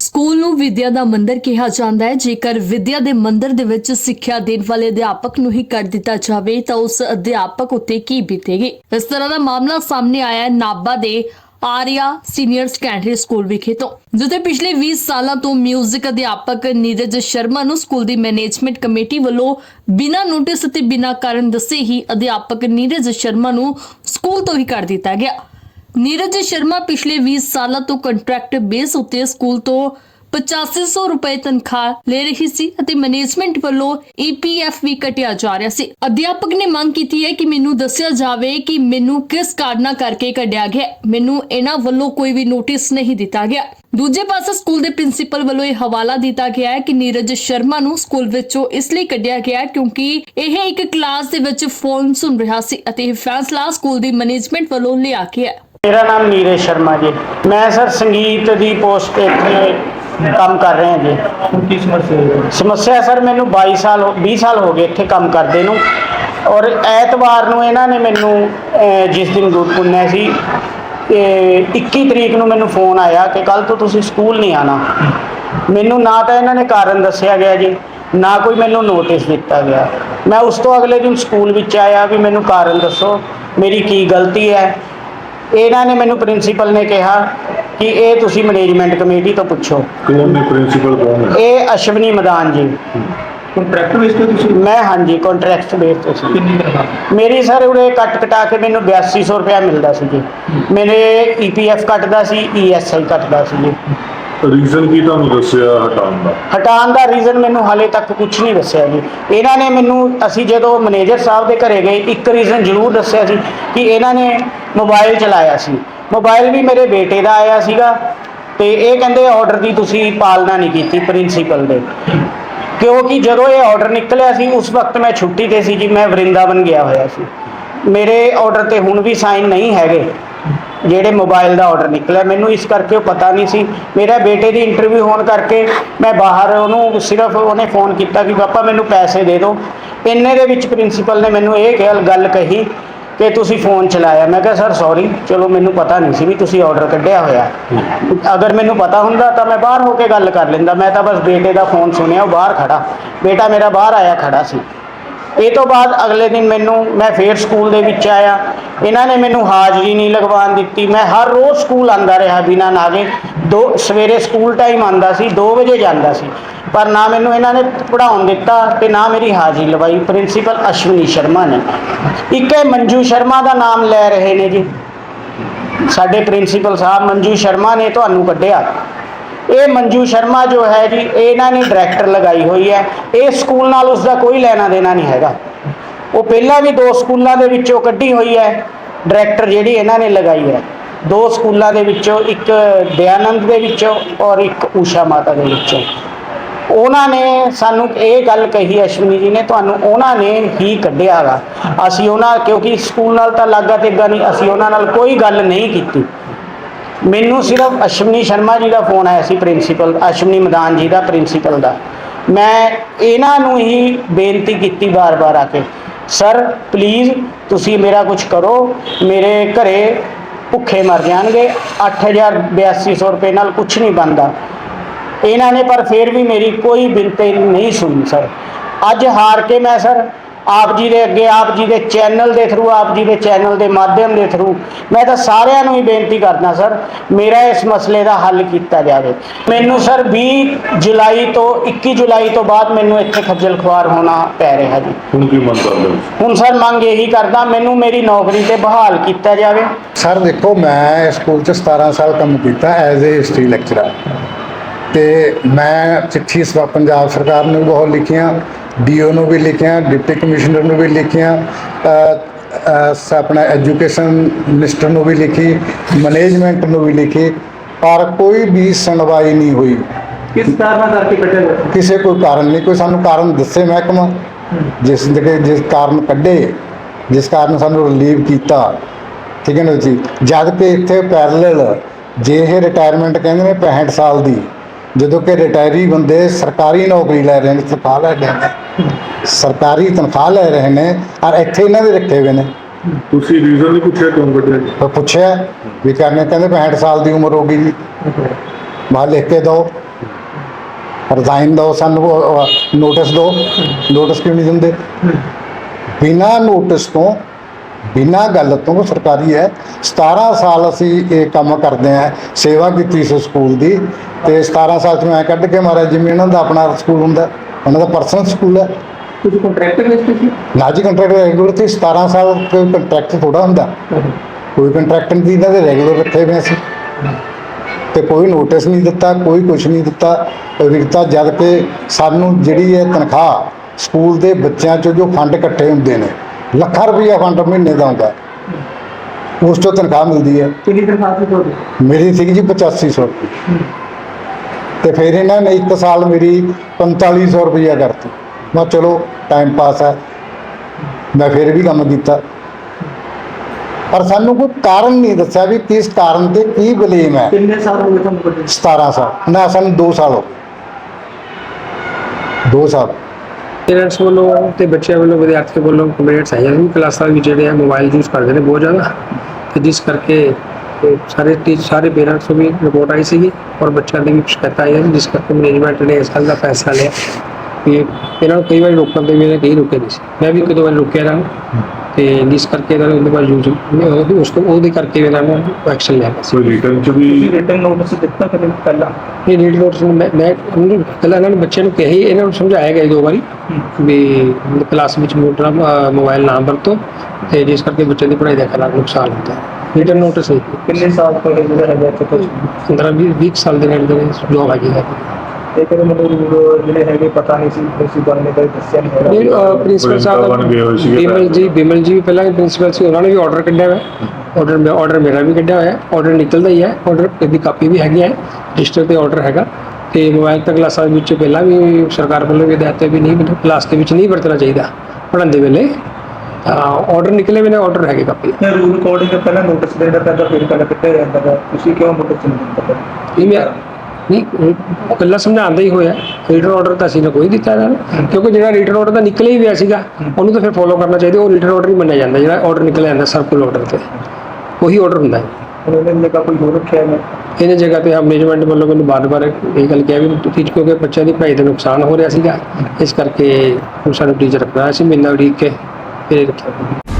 School ਨੂੰ ਵਿਦਿਆ ਦਾ ਮੰਦਿਰ ਕਿਹਾ ਜਾਂਦਾ ਹੈ। ਜੇਕਰ ਵਿਦਿਆ ਦੇ ਮੰਦਿਰ ਦੇ ਵਿੱਚ ਸਿੱਖਿਆ ਦੇਣ ਵਾਲੇ ਅਧਿਆਪਕ ਨੂੰ ਹੀ ਕੱਢ ਦਿੱਤਾ ਜਾਵੇ, ਤਾਂ ਉਸ ਅਧਿਆਪਕ ਉੱਤੇ ਕੀ ਬੀਤੇਗੀ? ਇਸ ਤਰ੍ਹਾਂ ਦਾ ਮਾਮਲਾ ਸਾਹਮਣੇ ਆਇਆ ਹੈ ਨਾਬਾ ਦੇ ਆਰੀਆ ਸੀਨੀਅਰ ਸੈਕੰਡਰੀ ਸਕੂਲ ਵਿਖੇ ਤੋਂ। ਜਿੱਥੇ ਪਿਛਲੇ 20 ਸਾਲਾਂ ਤੋਂ 뮤직 ਅਧਿਆਪਕ ਨੀਰਜ ਸ਼ਰਮਾ ਨੂੰ ਸਕੂਲ ਦੀ ਮੈਨੇਜਮੈਂਟ ਕਮੇਟੀ ਵੱਲੋਂ ਬਿਨਾਂ ਨੋਟਿਸ ਅਤੇ ਬਿਨਾਂ ਕਾਰਨ ਦੱਸੇ ਹੀ ਅਧਿਆਪਕ ਨੀਰਜ ਸ਼ਰਮਾ ਨੂੰ ਸਕੂਲ ਤੋਂ ਹੀ ਕੱਢ ਦਿੱਤਾ ਗਿਆ। ਨੀਰਜ ਸ਼ਰਮਾ ਪਿਛਲੇ 20 ਸਾਲਾਂ ਤੋਂ ਕੰਟਰੈਕਟ ਬੇਸ ਉੱਤੇ ਸਕੂਲ ਤੋਂ 8500 ਰੁਪਏ ਤਨਖਾਹ ਲੈ ਰਹੀ ਸੀ ਅਤੇ ਮੈਨੇਜਮੈਂਟ ਵੱਲੋਂ ਈਪੀਐਫ ਵੀ ਕਟਿਆ ਜਾ ਰਿਹਾ ਸੀ। ਅਧਿਆਪਕ ਨੇ ਮੰਗ ਕੀਤੀ ਹੈ ਕਿ ਮੈਨੂੰ ਦੱਸਿਆ ਜਾਵੇ ਕਿ ਮੈਨੂੰ ਕਿਸ ਕਾਰਨਾਂ ਕਰਕੇ ਕੱਢਿਆ ਗਿਆ। ਮੈਨੂੰ ਇਹਨਾਂ ਵੱਲੋਂ ਕੋਈ ਵੀ ਨੋਟਿਸ ਨਹੀਂ ਦਿੱਤਾ ਗਿਆ। ਦੂਜੇ ਪਾਸੇ ਸਕੂਲ ਦੇ ਪ੍ਰਿੰਸੀਪਲ ਵੱਲੋਂ ਇਹ ਹਵਾਲਾ ਦਿੱਤਾ ਗਿਆ ਹੈ ਕਿ ਨੀਰਜ ਸ਼ਰਮਾ ਨੂੰ ਸਕੂਲ ਵਿੱਚੋਂ ਇਸ ਲਈ ਕੱਢਿਆ ਗਿਆ ਕਿਉਂਕਿ ਇਹ ਇੱਕ ਕਲਾਸ ਦੇ ਵਿੱਚ ਫੋਨ ਸੁਣ ਰਿਹਾ ਸੀ ਅਤੇ ਇਹ ਫੈਸਲਾ ਸਕੂਲ ਦੀ ਮੈਨੇਜਮੈਂਟ ਵੱਲੋਂ ਲਿਆ ਗਿਆ ਹੈ। ਮੇਰਾ ਨਾਮ ਨੀਰਜ ਸ਼ਰਮਾ ਜੀ। ਮੈਂ ਸਰ ਸੰਗੀਤ ਦੀ ਪੋਸਟ ਤੇ ਇੱਥੇ ਕੰਮ ਕਰ ਰਿਹਾ ਜੀ। ਕੀ ਸਮੱਸਿਆ ਸਰ ਮੈਨੂੰ 22 ਸਾਲ ਹੋ- 20 ਸਾਲ ਹੋ ਗਏ ਇੱਥੇ ਕੰਮ ਕਰਦੇ ਨੂੰ। ਔਰ ਐਤਵਾਰ ਨੂੰ ਇਹਨਾਂ ਨੇ ਮੈਨੂੰ ਜਿਸ ਦਿਨ ਗੁਰੂ ਪੁੰਨਿਆ ਸੀ ਤੇ 21 ਤਰੀਕ ਨੂੰ ਮੈਨੂੰ ਫੋਨ ਆਇਆ ਕਿ ਕੱਲ ਤੋਂ ਤੁਸੀਂ ਸਕੂਲ ਨਹੀਂ ਆਣਾ ਮੈਨੂੰ ਨਾ ਤਾਂ ਇਹਨਾਂ ਨੇ ਕਾਰਨ ਦੱਸਿਆ ਗਿਆ ਜੀ ਨਾ ਕੋਈ ਮੈਨੂੰ ਨੋਟਿਸ ਦਿੱਤਾ ਗਿਆ। ਮੈਂ ਉਸ ਤੋਂ ਅਗਲੇ ਦਿਨ ਸਕੂਲ ਵਿੱਚ ਆਇਆ ਵੀ ਮੈਨੂੰ ਕਾਰਨ ਦੱਸੋ ਮੇਰੀ ਕੀ ਗਲਤੀ ਹੈ? ਇਹਨਾਂ ਨੇ ਮੈਨੂੰ ਪ੍ਰਿੰਸੀਪਲ ਨੇ ਕਿਹਾ ਕਿ ਇਹ ਤੁਸੀਂ ਮੈਨੇਜਮੈਂਟ ਕਮੇਟੀ ਤੋਂ ਪੁੱਛੋ। ਕੌਣ ਨੇ ਪ੍ਰਿੰਸੀਪਲ ਕੌਣ ਹੈ? ਇਹ ਅਸ਼ਵਨੀ ਮਦਾਨ ਜੀ। ਕੰਟਰੈਕਟ ਵੇਸ ਤੇ ਤੁਸੀਂ? ਮੈਂ ਹਾਂਜੀ ਕੰਟਰੈਕਟ ਬੇਸ ਤੇ ਸੀ ਕਿੰਨੀ ਤਨਖਾਹ ਮੇਰੀ ਸਰ ਉਰੇ ਕੱਟ ਕਟਾ ਕੇ ਮੈਨੂੰ 8200 ਰੁਪਇਆ ਮਿਲਦਾ ਸੀ ਜੀ। ਮੇਰੇ ਈਪੀਐਫ ਕੱਟਦਾ ਸੀ ਈਐਸਆਈ ਕੱਟਦਾ ਸੀ ਜੀ। ਰੀਜ਼ਨ ਕੀ ਤੁਹਾਨੂੰ ਦੱਸਿਆ ਹਟਾਉਣ ਦਾ? ਹਟਾਉਣ ਦਾ ਰੀਜ਼ਨ ਮੈਨੂੰ ਹਾਲੇ ਤੱਕ ਕੁਝ ਨਹੀਂ ਦੱਸਿਆ ਜੀ। ਇਹਨਾਂ ਨੇ ਮੈਨੂੰ, ਅਸੀਂ ਜਦੋਂ ਮੈਨੇਜਰ ਸਾਹਿਬ ਦੇ ਘਰੇ ਗਏ, ਇੱਕ ਰੀਜ਼ਨ ਜ਼ਰੂਰ ਦੱਸਿਆ ਸੀ ਕਿ ਇਹਨਾਂ ਨੇ ਮੋਬਾਈਲ ਚਲਾਇਆ ਸੀ। ਮੋਬਾਈਲ ਵੀ ਮੇਰੇ ਬੇਟੇ ਦਾ ਆਇਆ ਸੀਗਾ ਤੇ ਇਹ ਕਹਿੰਦੇ ਆਰਡਰ ਦੀ ਤੁਸੀਂ ਪਾਲਣਾ ਨਹੀਂ ਕੀਤੀ ਪ੍ਰਿੰਸੀਪਲ ਦੇ। ਕਿਉਂਕਿ ਜਦੋਂ ਇਹ ਆਰਡਰ ਨਿਕਲਿਆ ਸੀ, ਉਸ ਵਕਤ ਮੈਂ ਛੁੱਟੀ ਤੇ ਸੀ ਜੀ, ਮੈਂ ਵਰਿੰਦਾਵਨ ਗਿਆ ਹੋਇਆ ਸੀ। ਮੇਰੇ ਆਰਡਰ ਤੇ ਹੁਣ ਵੀ ਸਾਈਨ ਨਹੀਂ ਹੈਗੇ। ਜਿਹੜੇ ਮੋਬਾਈਲ ਦਾ ਆਰਡਰ ਨਿਕਲਿਆ। ਮੈਨੂੰ ਇਸ ਕਰਕੇ ਉਹ ਪਤਾ ਨਹੀਂ ਸੀ। ਮੇਰਾ ਬੇਟੇ ਦੀ ਇੰਟਰਵਿਊ ਹੋਣ ਕਰਕੇ ਮੈਂ ਬਾਹਰ ਉਹਨੂੰ ਸਿਰਫ ਉਹਨੇ ਫੋਨ ਕੀਤਾ ਕਿ ਪਾਪਾ ਮੈਨੂੰ ਪੈਸੇ ਦੇ ਦਿਓ। ਇੰਨੇ ਦੇ ਵਿੱਚ ਪ੍ਰਿੰਸੀਪਲ ਨੇ ਮੈਨੂੰ ਇਹ ਗੱਲ ਗੱਲ ਕਹੀ ਕਿ ਤੁਸੀਂ ਫੋਨ ਚਲਾਇਆ। ਮੈਂ ਕਿਹਾ, ਸਰ ਸੌਰੀ ਚਲੋ ਮੈਨੂੰ ਪਤਾ ਨਹੀਂ ਸੀ ਵੀ ਤੁਸੀਂ ਆਰਡਰ ਕੱਢਿਆ ਹੋਇਆ। ਅਗਰ ਮੈਨੂੰ ਪਤਾ ਹੁੰਦਾ ਤਾਂ ਮੈਂ ਬਾਹਰ ਹੋ ਕੇ ਗੱਲ ਕਰ ਲੈਂਦਾ। ਮੈਂ ਤਾਂ ਬਸ ਬੇਟੇ ਦਾ ਫੋਨ ਸੁਣਿਆ, ਉਹ ਬਾਹਰ ਖੜਾ। ਬੇਟਾ ਮੇਰਾ ਬਾਹਰ ਆਇਆ ਖੜਾ ਸੀ। ਇਹ ਤੋਂ ਬਾਅਦ ਅਗਲੇ ਦਿਨ ਮੈਨੂੰ, ਮੈਂ ਫੇਰ ਸਕੂਲ ਦੇ ਵਿੱਚ ਆਇਆ। ਇਹਨਾਂ ਨੇ ਮੈਨੂੰ ਹਾਜ਼ਰੀ ਨਹੀਂ ਲਗਵਾਉਣ ਦਿੱਤੀ। ਮੈਂ ਹਰ ਰੋਜ਼ ਸਕੂਲ ਆਂਦਾ ਰਿਹਾ ਬਿਨਾਂ ਨਾਗੇ। ਦੋ, ਸਵੇਰੇ ਸਕੂਲ ਟਾਈਮ ਆਂਦਾ ਸੀ 2 ਵਜੇ ਜਾਂਦਾ ਸੀ। ਪਰ ਨਾ ਮੈਨੂੰ ਇਹਨਾਂ ਨੇ ਪੜਾਉਣ ਦਿੱਤਾ ਤੇ ਨਾ ਮੇਰੀ ਹਾਜ਼ਰੀ ਲਵਾਈ। ਪ੍ਰਿੰਸੀਪਲ ਅਸ਼ਵਨੀ ਸ਼ਰਮਾ ਨੇ। ਇੱਕ ਇਹ ਮੰਜੂ ਸ਼ਰਮਾ ਦਾ ਨਾਮ ਲੈ ਰਹੇ ਨੇ ਜੀ। ਸਾਡੇ ਪ੍ਰਿੰਸੀਪਲ ਸਾਹਿਬ ਮੰਜੂ ਸ਼ਰਮਾ ਨੇ ਤੁਹਾਨੂੰ ਕੱਢਿਆ। ਇਹ ਮੰਜੂ ਸ਼ਰਮਾ ਜੋ ਹੈ ਜੀ, ਇਹਨਾਂ ਨੇ ਡਾਇਰੈਕਟਰ ਲਗਾਈ ਹੋਈ ਹੈ। ਇਹ ਸਕੂਲ ਨਾਲ ਉਸ ਦਾ ਕੋਈ ਲੈਣਾ ਦੇਣਾ ਨਹੀਂ ਹੈਗਾ। ਉਹ ਪਹਿਲਾਂ ਵੀ ਦੋ ਸਕੂਲਾਂ ਦੇ ਵਿੱਚੋਂ ਕੱਢੀ ਹੋਈ ਹੈ ਡਾਇਰੈਕਟਰ ਜਿਹੜੀ ਇਹਨਾਂ ਨੇ ਲਗਾਈ ਹੈ। ਦੋ ਸਕੂਲਾਂ ਦੇ ਵਿੱਚੋਂ, ਇੱਕ ਦਿਆਨੰਦ ਦੇ ਵਿੱਚੋਂ ਔਰ ਇੱਕ ਊਸ਼ਾ ਮਾਤਾ ਦੇ ਵਿੱਚੋਂ। ਉਹਨਾਂ ਨੇ ਸਾਨੂੰ ਇਹ ਗੱਲ ਕਹੀ ਅਸ਼ਵਨੀ ਜੀ ਨੇ, ਤੁਹਾਨੂੰ ਉਹਨਾਂ ਨੇ ਹੀ ਕੱਢਿਆ ਗਾ। ਅਸੀਂ ਉਹਨਾਂ, ਕਿਉਂਕਿ ਸਕੂਲ ਨਾਲ ਤਾਂ ਲਾਗਾ ਤੇਗਾ ਨਹੀਂ, ਅਸੀਂ ਉਹਨਾਂ ਨਾਲ ਕੋਈ ਗੱਲ ਨਹੀਂ ਕੀਤੀ। ਮੈਨੂੰ ਸਿਰਫ ਅਸ਼ਵਨੀ ਸ਼ਰਮਾ ਜੀ ਦਾ ਫੋਨ ਆਇਆ ਸੀ ਪ੍ਰਿੰਸੀਪਲ, ਅਸ਼ਵਨੀ ਮਦਾਨ ਜੀ ਦਾ ਪ੍ਰਿੰਸੀਪਲ ਦਾ। ਮੈਂ ਇਹਨਾਂ ਨੂੰ ਹੀ ਬੇਨਤੀ ਕੀਤੀ ਬਾਰ-ਬਾਰ ਆ ਕੇ, ਸਰ ਪਲੀਜ਼ ਤੁਸੀਂ ਮੇਰਾ ਕੁਝ ਕਰੋ, ਮੇਰੇ ਘਰੇ ਭੁੱਖੇ ਮਰ ਜਾਣਗੇ 8200 ਰੁਪਏ ਨਾਲ ਕੁਝ ਨਹੀਂ ਬਣਦਾ। ਇਹਨਾਂ ਨੇ, ਪਰ ਫਿਰ ਵੀ ਮੇਰੀ ਕੋਈ ਬਿਨਤੀ ਨਹੀਂ ਸੁਣੀ, ਸਰ। ਅੱਜ ਹਾਰ ਕੇ ਮੈਂ, ਸਰ ਆਪ ਜੀ ਦੇ ਅੱਗੇ ਆਪ ਜੀ ਦੇ ਚੈਨਲ ਦੇ ਥਰੂ ਆਪ ਜੀ ਦੇ ਚੈਨਲ ਦੇ ਮਾਧਿਅਮ ਦੇ ਥਰੂ ਮੈਂ ਤਾਂ ਸਾਰਿਆਂ ਨੂੰ ਹੀ ਬੇਨਤੀ ਕਰਦਾ ਸਰ ਮੇਰਾ ਇਸ ਮਸਲੇ ਦਾ ਹੱਲ ਕੀਤਾ ਜਾਵੇ। ਮੈਨੂੰ ਸਰ 20 ਜੁਲਾਈ ਤੋਂ 21 ਜੁਲਾਈ ਤੋਂ ਬਾਅਦ ਮੈਨੂੰ ਇੱਥੇ ਖੱਜਲ ਖੁਆਰ ਹੋਣਾ ਪੈ ਰਿਹਾ ਜੀ। ਹੁਣ ਕੀ ਮੰਗ ਕਰਦੇ ਹੋ? ਹੁਣ ਸਰ ਮੰਗ ਇਹੀ ਕਰਦਾ ਮੈਨੂੰ ਮੇਰੀ ਨੌਕਰੀ ਤੇ ਬਹਾਲ ਕੀਤਾ ਜਾਵੇ। ਸਰ ਦੇਖੋ ਮੈਂ ਸਕੂਲ 'ਚ 17 ਸਾਲ ਕੰਮ ਕੀਤਾ ਐਜ਼ ਏ ਹਿਸਟਰੀ ਲੈਕਚਰਰ ਤੇ ਮੈਂ ਚਿੱਠੀ ਪੰਜਾਬ ਸਰਕਾਰ ਨੂੰ ਬਹੁਤ ਲਿਖੀਆਂ ਡੀਓ ਨੂੰ ਵੀ ਲਿਖੀਆਂ ਡਿਪਟੀ ਕਮਿਸ਼ਨਰ ਨੂੰ ਵੀ ਲਿਖੀਆਂ ਆਪਣਾ ਐਜੂਕੇਸ਼ਨ ਮਿਨਿਸਟਰ ਨੂੰ ਵੀ ਲਿਖੀ ਮੈਨੇਜਮੈਂਟ ਨੂੰ ਵੀ ਲਿਖੀ ਪਰ ਕੋਈ ਵੀ ਸੁਣਵਾਈ ਨਹੀਂ ਹੋਈ। ਕਿਸ ਕਾਰਨ ਕਰਕੇ ਗਿਆ? ਕਿਸੇ ਕੋਈ ਕਾਰਨ ਨਹੀਂ ਕੋਈ ਸਾਨੂੰ ਕਾਰਨ ਦੱਸੇ ਮਹਿਕਮਾ ਜਿਸ ਦੇ ਜਿਸ ਕਾਰਨ ਕੱਢੇ ਜਿਸ ਕਾਰਨ ਸਾਨੂੰ ਰਿਲੀਵ ਕੀਤਾ। ਠੀਕ ਹੈ ਨਾ ਜੀ? ਜਦ ਕਿ ਇੱਥੇ ਪੈਰਲਲ ਜੇ ਇਹ ਰਿਟਾਇਰਮੈਂਟ ਕਹਿੰਦੇ ਨੇ 65 ਸਾਲ ਦੀ। ਜਦੋਂ ਕਿ ਰਿਟਾਇਰੀ ਬੰਦੇ ਸਰਕਾਰੀ ਨੌਕਰੀ ਲੈ ਰਹੇ ਨੇ ਤਨਖਾਹ ਲੈ ਰਹੇ ਨੇ ਸਰਕਾਰੀ ਤਨਖਾਹ ਲੈ ਰਹੇ ਨੇ ਔਰ ਇੱਥੇ ਇਹਨਾਂ ਦੇ ਰੱਖੇ ਹੋਏ ਨੇ। ਤੁਸੀਂ ਰੀਜ਼ਨ ਨਹੀਂ ਪੁੱਛਿਆ ਕਿਉਂ ਕੱਢਿਆ ਜੀ? ਤਾਂ ਪੁੱਛਿਆ ਵੀ ਕਰਨੇ ਕਹਿੰਦੇ 65 ਸਾਲ ਦੀ ਉਮਰ ਹੋ ਗਈ ਜੀ। ਬਾਹਰ ਲਿਖ ਕੇ ਦਿਓ ਰਿਜ਼ਾਈਨ ਦਿਓ ਸਾਨੂੰ ਨੋਟਿਸ ਦਿਓ। ਨੋਟਿਸ ਕਿਉਂ ਨਹੀਂ ਦਿੰਦੇ? ਬਿਨਾਂ ਨੋਟਿਸ ਤੋਂ ਬਿਨਾਂ ਗੱਲ ਤੋਂ ਸਰਕਾਰੀ ਹੈ। 17 ਸਾਲ ਅਸੀਂ ਇਹ ਕੰਮ ਕਰਦੇ ਆ ਸੇਵਾ ਕੀਤੀ ਇਸ ਸਕੂਲ ਦੀ ਤੇ 17 ਸਾਲ ਚ ਮੈਂ ਕੱਢ ਕੇ ਮਾਰਿਆ ਜਿਵੇਂ ਇਹਨਾਂ ਦਾ ਆਪਣਾ ਸਕੂਲ ਹੁੰਦਾ ਉਹਨਾਂ ਦਾ ਪਰਸਨਲ ਸਕੂਲ ਹੈ। ਤੁਸੀਂ ਕੰਟਰੈਕਟ ਵਿੱਚ ਸੀ ਨਾ ਜੀ ਕੰਟਰੈਕਟ ਰੈਗੂਲਰ ਤੇ 17 ਸਾਲ ਕੋਈ ਕੰਟਰੈਕਟ ਥੋੜਾ ਹੁੰਦਾ। ਕੋਈ ਕੰਟਰੈਕਟ ਨਹੀਂ ਇਹਨਾਂ ਦੇ ਰੈਗੂਲਰ ਰੱਖੇ ਹੋਏ ਸੀ ਤੇ ਕੋਈ ਨੋਟਿਸ ਨਹੀਂ ਦਿੱਤਾ ਕੋਈ ਕੁਝ ਨਹੀਂ ਦਿੱਤਾ। ਦਿੱਤਾ ਜਦ ਕਿ ਸਾਨੂੰ ਜਿਹੜੀ ਹੈ ਤਨਖਾਹ ਸਕੂਲ ਦੇ ਬੱਚਿਆਂ ਚੋਂ ਜੋ ਫੰਡ ਇਕੱਠੇ ਹੁੰਦੇ ਨੇ ਲੱਖਾਂ ਰੁਪਈਆ ਫੰਡ ਮਹੀਨੇ ਦਾ ਹੁੰਦਾ। ਉਸ ਤੋਂ ਤਨਖਾਹ ਮਿਲਦੀ ਹੈ। ਕਿੰਨੀ ਤਨਖਾਹ ਸੀ ਤੁਹਾਡੀ? ਮੇਰੀ ਸੀਗੀ ਜੀ 8500 ਰੁਪਏ ਤੇ ਫਿਰ ਇਹਨਾਂ ਨੇ ਇੱਕ ਸਾਲ ਮੇਰੀ 4500 ਰੁਪਈਆ ਕਰਤੀ। ਮੈਂ ਚਲੋ ਟਾਈਮ ਪਾਸ ਹੈ। ਮੈਂ ਫਿਰ ਵੀ ਕੰਮ ਕੀਤਾ। ਪਰ ਸਾਨੂੰ ਕੋਈ ਕਾਰਨ ਨਹੀਂ ਦੱਸਿਆ ਵੀ ਕਿਸ ਕਾਰਨ ਤੇ ਕੀ ਬਲੇਮ ਹੈ। ਕਿੰਨੇ ਸਾਲ ਹੋ ਗਏ ਤੁਹਾਨੂੰ ਕੱਢੇ 17 ਸਾਲ। ਨਾ ਸਾਨੂੰ 2 ਸਾਲ ਹੋ ਗਏ। 2 ਸਾਲ। ਪੇਰੈਂਟਸ ਵੱਲੋਂ ਤੇ ਬੱਚਿਆਂ ਵੱਲੋਂ, ਵਿਦਿਆਰਥੀਆਂ ਵੱਲੋਂ ਕੰਪਲੇਂਟਸ ਆਈਆਂ ਨੇ ਕਲਾਸਾਂ ਵਿੱਚ ਜਿਹੜੇ ਆ ਮੋਬਾਈਲ ਯੂਜ਼ ਕਰਦੇ ਨੇ ਬਹੁਤ ਜ਼ਿਆਦਾ। ਤੇ ਜਿਸ ਕਰਕੇ ਸਾਰੇ ਟੀਚ ਸਾਰੇ ਪੇਰੈਂਟਸ ਨੂੰ ਵੀ ਰਿਪੋਰਟ ਆਈ ਸੀਗੀ ਔਰ ਬੱਚਿਆਂ ਦੀ ਵੀ ਸ਼ਿਕਾਇਤ ਆਈ ਹੈ ਜਿਸ ਕਰਕੇ ਮੈਨੇਜਮੈਂਟ ਨੇ ਇਸ ਗੱਲ ਦਾ ਫੈਸਲਾ ਲਿਆ। ਕਿ ਇਹਨਾਂ ਨੂੰ ਕਈ ਵਾਰੀ ਰੋਕਣ ਦੇ ਵੀ ਇਹਨੇ ਕਈ ਰੋਕੇ ਨਹੀਂ ਸੀ। ਮੈਂ ਵੀ ਇੱਕ ਦੋ ਵਾਰ ਰੋਕਿਆ ਇਹਨਾਂ ਤੇ ਜਿਸ ਕਰਕੇ ਇਹਨਾਂ ਨੇ ਉਹਦੇ ਬਾਅਦ ਯੂਜ਼ ਉਸ ਤੋਂ ਉਹਦੇ ਕਰਕੇ ਇਹਨਾਂ ਨੂੰ ਐਕਸ਼ਨ ਲਿਆ ਸੀ। ਕੋਈ ਰਿਟਰਨ ਚ ਵੀ ਰਿਟਨ ਨੋਟਿਸ ਦਿੱਤਾ ਕਦੇ ਪਹਿਲਾਂ? ਇਹ ਰੀਡ ਨੋਟਸ ਨੂੰ ਮੈਂ ਮੈਂ ਉਹਨੂੰ ਪਹਿਲਾਂ ਇਹਨਾਂ ਨੂੰ ਬੱਚਿਆਂ ਨੂੰ ਕਹੀ ਇਹਨਾਂ ਨੂੰ ਸਮਝਾਇਆ ਗਿਆ ਦੋ ਵਾਰੀ ਵੀ ਕਲਾਸ ਵਿੱਚ ਮੋਟਰ ਮੋਬਾਈਲ ਨਾ ਵਰਤੋ ਤੇ ਜਿਸ ਕਰਕੇ ਬੱਚੇ ਦੀ ਪੜ੍ਹਾਈ ਦਾ ਖਿਲਾਫ ਨੁਕਸਾਨ ਹੁੰਦਾ ਹੈ। ਰਿਟਰਨ ਨੋਟਿਸ ਹੈ। ਕਿੰਨੇ ਸਾਲ ਤੋਂ ਇਹ ਜਿਹੜਾ ਹੈਗਾ ਇੱਥੇ ਕੁਝ 15 20 20 ਸਾਲ ਦੇ ਨੇੜੇ ਦੇ ਜੋਬ ਹੈਗੀ ਹੈ। ਇਹ ਕਦੇ ਮੈਨੂੰ ਜਿਹੜੇ ਹੈਗੇ ਪਤਾ ਨਹੀਂ ਸੀ ਪ੍ਰਿੰਸੀਪਲ ਨੇ ਕਦੇ ਦੱਸਿਆ ਨਹੀਂ ਹੈਗਾ। ਨਹੀਂ ਪ੍ਰਿੰਸੀਪਲ ਸਾਹਿਬ ਗਏ ਹੋਏ ਸੀਗੇ ਬਿਮਲ ਜੀ ਬਿਮਲ ਜੀ ਪਹਿਲਾਂ ਪ੍ਰਿੰਸੀਪਲ ਸੀ ਉਹਨਾਂ ਨੇ ਵੀ ਆਰਡਰ ਕੱਢਿਆ ਹੋਇਆ। ਆਰਡਰ ਮੈਂ ਆਰਡਰ ਮੇਰਾ ਵੀ ਕੱਢਿਆ ਹੋਇਆ ਆਰਡਰ ਨਿਕਲਦਾ ਹੀ ਹੈ ਆਰਡਰ ਦੀ ਕਾਪੀ ਵੀ ਹੈਗੀ ਹੈ ਰਜਿਸਟਰ ਤੇ ਆਰਡਰ ਹੈਗਾ। ਤੇ ਮੋਬਾਈਲ ਤੇ ਕਲਾਸਾਂ ਵਿੱਚ ਪਹਿਲਾਂ ਵੀ ਸਰਕਾਰ ਵੱਲੋਂ ਵੀ ਹਦਾਇਤਾਂ ਵੀ ਨਹੀਂ ਮਤਲਬ ਕਲਾਸ ਦੇ ਵਿੱਚ ਨਹੀਂ ਵਰਤਣਾ ਚਾਹੀਦਾ ਪੜ੍ਹਾਉਂਦੇ ਵੇਲੇ। ਆਰਡਰ ਨਿਕਲੇ ਵੀ ਨੇ ਆਰਡਰ ਹੈਗੇ ਕਾਪੀ। ਇਹ ਰੂਲ ਅਕੋਰਡਿੰਗ ਪਹਿਲਾਂ ਨੋਟਿਸ ਦੇਣਾ ਪੈਂਦਾ ਫਿਰ ਕਹਿੰਦਾ ਕਿੱਥੇ ਜਾਂਦਾ। ਤੁਸੀਂ ਕਿਉਂ ਨੋਟਿਸ ਨਹੀਂ ਦਿੰਦੇ? ਨਹੀਂ ਮੈਂ ਨਹੀਂ ਪਹਿਲਾਂ ਸਮਝਾਉਂਦਾ ਹੀ ਹੋਇਆ। ਰੀਡਰ ਆਰਡਰ ਤਾਂ ਅਸੀਂ ਨੇ ਕੋਈ ਦਿੱਤਾ ਇਹਨਾਂ ਨੂੰ। ਕਿਉਂਕਿ ਜਿਹੜਾ ਰੀਡਰ ਆਰਡਰ ਤਾਂ ਨਿਕਲਿਆ ਹੀ ਪਿਆ ਸੀਗਾ ਉਹਨੂੰ ਤਾਂ ਫਿਰ ਫੋਲੋ ਕਰਨਾ ਚਾਹੀਦਾ ਉਹ ਰੀਡਰ ਆਰਡਰ ਹੀ ਮੰਨਿਆ ਜਾਂਦਾ ਜਿਹੜਾ ਆਰਡਰ ਨਿਕਲਿਆ ਜਾਂਦਾ ਸਰਕਲ ਆਰਡਰ ਤੇ। ਉਹੀ ਆਰਡਰ ਹੁੰਦਾ ਹੈ। ਇਹਨਾਂ ਜਗ੍ਹਾ ਕੋਈ ਹੋਰ ਰੱਖਿਆ ਹੈ? ਇਹਨੇ ਜਗ੍ਹਾ ਤੇ ਮੈਨੇਜਮੈਂਟ ਵੱਲੋਂ ਮੈਨੂੰ ਬਾਰ-ਬਾਰ ਇਹ ਗੱਲ ਕਿਹਾ ਵੀ ਤੁਸੀਂ ਕਿਉਂਕਿ ਬੱਚਿਆਂ ਦੀ ਪੜ੍ਹਾਈ ਦਾ ਨੁਕਸਾਨ ਹੋ ਰਿਹਾ ਸੀਗਾ ਇਸ ਕਰਕੇ ਹੁਣ ਸਾਨੂੰ ਟੀਚਰ ਰੱਖਣਾ ਸੀ ਮਹੀਨਾ ਉਡੀਕ ਕੇ ਫਿਰ ਰੱਖਿਆ